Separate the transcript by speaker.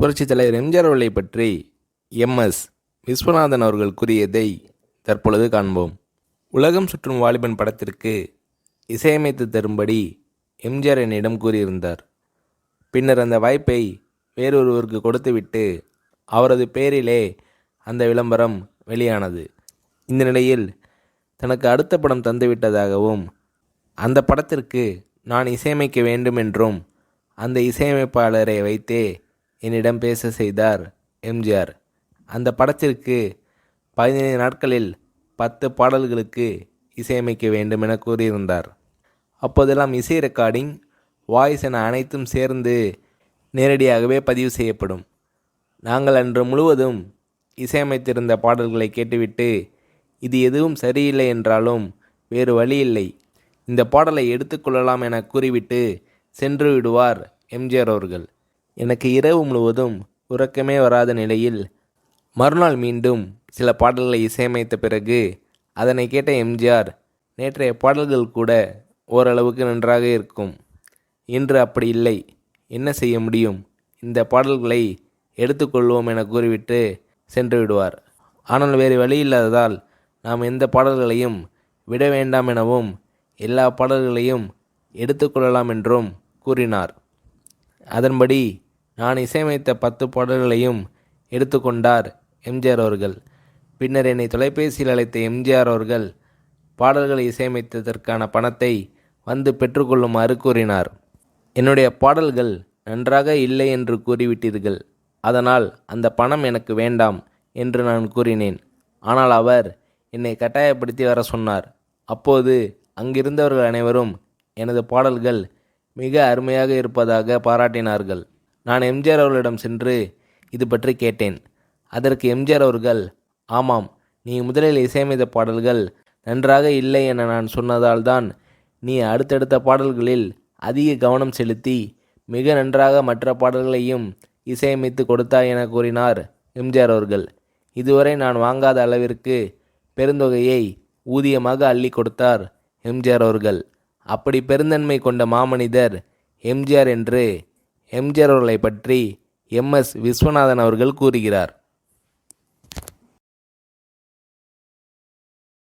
Speaker 1: புரட்சித் தலைவர் எம்ஜிஆர் அவர்களை பற்றி எம்எஸ் விஸ்வநாதன் அவர்கள் கூறியதை தற்பொழுது காண்போம். உலகம் சுற்றும் வாலிபன் படத்திற்கு இசையமைத்து தரும்படி எம்ஜிஆர் என்னிடம் கூறியிருந்தார். பின்னர் அந்த வாய்ப்பை வேறொருவருக்கு கொடுத்துவிட்டு அவரது பேரிலே அந்த விளம்பரம் வெளியானது. இந்த நிலையில் தனக்கு அடுத்த படம் தந்துவிட்டதாகவும் அந்த படத்திற்கு நான் இசையமைக்க வேண்டுமென்றும் அந்த இசையமைப்பாளரை வைத்தே என்னிடம் பேச செய்தார் எம்ஜிஆர். அந்த படத்திற்கு பதினைந்து நாட்களில் பத்து பாடல்களுக்கு இசையமைக்க வேண்டும் என கூறியிருந்தார். அப்போதெல்லாம் இசை ரெக்கார்டிங் வாய்ஸ் என அனைத்தும் சேர்ந்து நேரடியாகவே பதிவு செய்யப்படும். நாங்கள் அன்று முழுவதும் இசையமைத்திருந்த பாடல்களை கேட்டுவிட்டு இது எதுவும் சரியில்லை என்றாலும் வேறு வழி இல்லை. இந்த பாடலை எடுத்துக்கொள்ளலாம் என கூறிவிட்டு சென்று விடுவார் எம்ஜிஆர் அவர்கள். எனக்கு இரவு முழுவதும் உறக்கமே வராத நிலையில் மறுநாள் மீண்டும் சில பாடல்களை இசையமைத்த பிறகு அதனை கேட்ட எம்ஜிஆர் நேற்றைய பாடல்கள் கூட ஓரளவுக்கு நன்றாக இருக்கும். இன்று அப்படி இல்லை. என்ன செய்ய முடியும்? இந்த பாடல்களை எடுத்துக்கொள்வோம் என கூறிவிட்டு சென்று விடுவார். ஆனால் வேறு வழி இல்லாததால் நாம் எந்த பாடல்களையும் விட வேண்டாம் எனவும் எல்லா பாடல்களையும் எடுத்துக்கொள்ளலாம் என்றும் கூறினார். அதன்படி நான் இசையமைத்த பத்து பாடல்களையும் எடுத்துக்கொண்டார் எம்ஜிஆர் அவர்கள். பின்னர் என்னை தொலைபேசியில் அழைத்த எம்ஜிஆர் அவர்கள் பாடல்களை இசையமைத்ததற்கான பணத்தை வந்து பெற்றுக்கொள்ளுமாறு கூறினார். என்னுடைய பாடல்கள் நன்றாக இல்லை என்று கூறிவிட்டீர்கள். அதனால் அந்த பணம் எனக்கு வேண்டாம் என்று நான் கூறினேன். ஆனால் அவர் என்னை கட்டாயப்படுத்தி வர சொன்னார். அப்போது அங்கிருந்தவர்கள் அனைவரும் எனது பாடல்கள் மிக அருமையாக இருப்பதாக பாராட்டினார்கள். நான் எம்ஜிஆர் அவர்களிடம் சென்று இது பற்றி கேட்டேன். அதற்கு எம்ஜிஆர் அவர்கள் ஆமாம் நீ முதலில் இசையமைத்த பாடல்கள் நன்றாக இல்லை என நான் சொன்னதால் தான் நீ அடுத்தடுத்த பாடல்களில் அதிக கவனம் செலுத்தி மிக நன்றாக மற்ற பாடல்களையும் இசையமைத்து கொடுத்தாய் என கூறினார் எம்ஜிஆர் அவர்கள். இதுவரை நான் வாங்காத அளவிற்கு பெருந்தொகையை ஊதியமாக அள்ளி கொடுத்தார் எம்ஜிஆர் அவர்கள். அப்படி பெருந்தன்மை கொண்ட மாமனிதர் எம்ஜிஆர் என்று எம்ஜிஆர் அவர்களை பற்றி எம்எஸ் விஸ்வநாதன் அவர்கள் கூறுகிறார்.